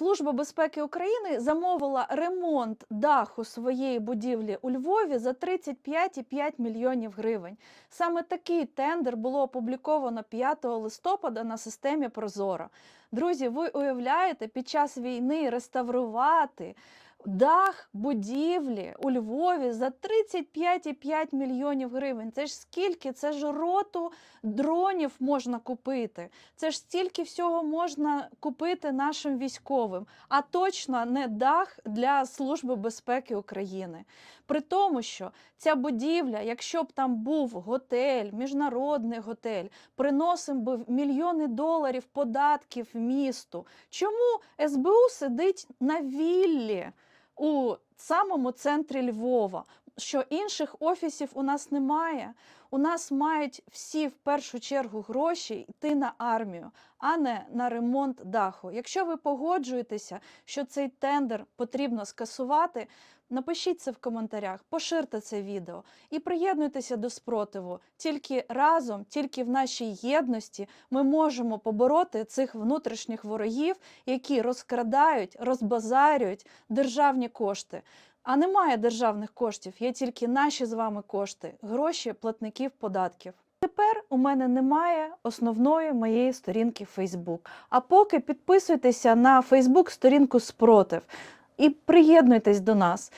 Служба безпеки України замовила ремонт даху своєї будівлі у Львові за 35,5 мільйонів гривень. Саме такий тендер було опубліковано 5 листопада на системі Прозоро. Друзі, ви уявляєте, під час війни реставрувати дах будівлі у Львові за 35,5 мільйонів гривень. Це ж скільки? Це ж роту дронів можна купити. Це ж стільки всього можна купити нашим військовим, а точно не дах для Служби безпеки України. При тому, що ця будівля, якщо б там був готель, міжнародний готель, приносив би мільйони доларів податків місту. Чому СБУ сидить на віллі у самому центрі Львова? Що інших офісів у нас немає. У нас мають всі в першу чергу гроші йти на армію, а не на ремонт даху. Якщо ви погоджуєтеся, що цей тендер потрібно скасувати, напишіть це в коментарях, поширте це відео і приєднуйтеся до спротиву. Тільки разом, тільки в нашій єдності ми можемо побороти цих внутрішніх ворогів, які розкрадають, розбазарюють державні кошти. А немає державних коштів, є тільки наші з вами кошти, гроші платників податків. Тепер у мене немає основної моєї сторінки Facebook. А поки підписуйтеся на Facebook сторінку Спротив і приєднуйтесь до нас.